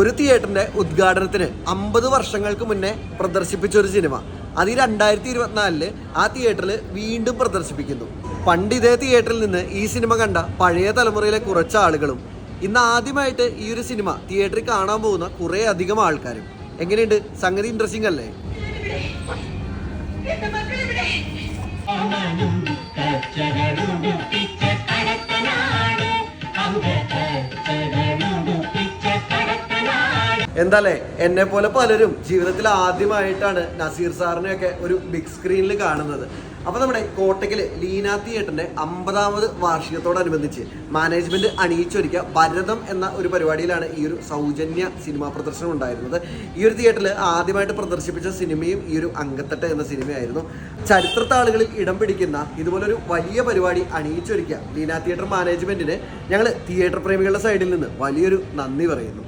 ഒരു തിയേറ്ററിന്റെ ഉദ്ഘാടനത്തിന് അമ്പത് വർഷങ്ങൾക്ക് മുന്നേ പ്രദർശിപ്പിച്ച ഒരു സിനിമ. അത് ഈ രണ്ടായിരത്തി ഇരുപത്തിനാലിൽ ആ തിയേറ്ററിൽ വീണ്ടും പ്രദർശിപ്പിക്കുന്നു. പണ്ട് ഇതേ തിയേറ്ററിൽ നിന്ന് ഈ സിനിമ കണ്ട പഴയ തലമുറയിലെ കുറച്ച് ആളുകളും ഇന്ന് ആദ്യമായിട്ട് ഈ ഒരു സിനിമ തിയേറ്ററിൽ കാണാൻ പോകുന്ന കുറേ അധികം ആൾക്കാരും. എങ്ങനെയുണ്ട്? സംഗതി ഇൻട്രസ്റ്റിംഗ് അല്ലേ? എന്താല്ലേ എന്നെ പോലെ പലരും ജീവിതത്തിൽ ആദ്യമായിട്ടാണ് നസീർ സാറിനെയൊക്കെ ഒരു ബിഗ് സ്ക്രീനിൽ കാണുന്നത്. അപ്പോൾ നമ്മുടെ കോട്ടയ്ക്കിലെ ലീന തിയേറ്ററിന്റെ അമ്പതാമത് വാർഷികത്തോടനുബന്ധിച്ച് മാനേജ്മെന്റ് അണിയിച്ചൊരുക്കിയ ഭരതം എന്ന ഒരു പരിപാടിയിലാണ് ഈ ഒരു സൗജന്യ സിനിമാ പ്രദർശനം ഉണ്ടായിരുന്നത്. ഈ ഒരു തിയേറ്ററിൽ ആദ്യമായിട്ട് പ്രദർശിപ്പിച്ച സിനിമയും ഈ ഒരു അങ്കത്തട്ട് എന്ന സിനിമയായിരുന്നു ചരിത്രത്താളുകളിൽ ഇടം പിടിക്കുന്ന ഇതുപോലൊരു വലിയ പരിപാടി അണിയിച്ചൊരുക്കിയ ലീന തിയേറ്റർ മാനേജ്മെന്റിന് ഞങ്ങൾ തിയേറ്റർ പ്രേമികളുടെ സൈഡിൽ നിന്ന് വലിയൊരു നന്ദി പറയുന്നു.